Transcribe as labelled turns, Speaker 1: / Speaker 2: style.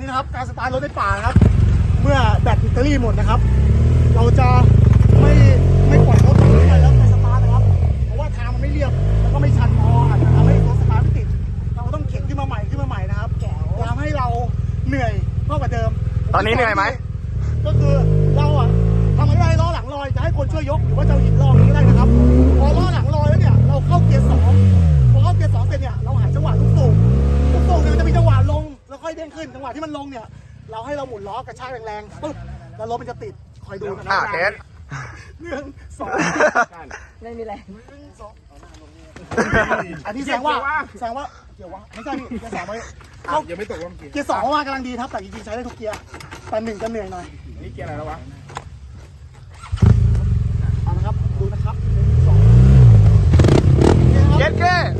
Speaker 1: นี่นะครับการสตาร์ทรถในป่านะครับ เมื่อแบตแบตเตอรี่หมดนะครับ เราจะไม่ไม่ปล่อยรถไปเรื่อยๆแล้วไปสตาร์ทนะครับ เพราะว่าทางมันไม่เรียบแล้วก็ไม่ชันพออาจจะทำให้รถสตาร์ทไม่ติด เราต้องเข็นขึ้นมาใหม่ขึ้นมาใหม่นะครับจะทำให้เราเหนื่อยมากกว่าเดิม
Speaker 2: ตอนนี้เหนื่อยไหม
Speaker 1: ก็คือเราอะทำอะไรล้อหลังลอยจะให้คนช่วยยกหรือว่าจะเอาหินรองก็ได้นะครับพอล้อหลังลอยแล้วเนี่ย แล้วค่อยเด้งขึ้นจังหวะที่มันลงเนี่ย เราให้เราหมุนล้อกระชากแรงๆปึ๊บแล้วรถมันจะติดคอยดูนะ
Speaker 2: อะเทส
Speaker 1: หนึ่งสอง
Speaker 3: ไม่มีแรง
Speaker 1: หนึ่งสองอันนี้แสดงว่าแสดงว่าเกียร์วะไม่ใช่พี่เกียร์สองไว้เข้า
Speaker 4: ยังไม่ตกลงเกียร์
Speaker 1: เกียร์สองมากำลังดีครับ แต่จริงๆใช้ได้ทุกเกียร์แต่หนึ่งจะเหนื่อยหน่อย
Speaker 4: อันนี้เกียร์อะไรแล้ววะ
Speaker 1: เอาละครับดูนะครับหนึ่งสองโอเคนะครับ
Speaker 2: เย็ดเก้มาว่ะ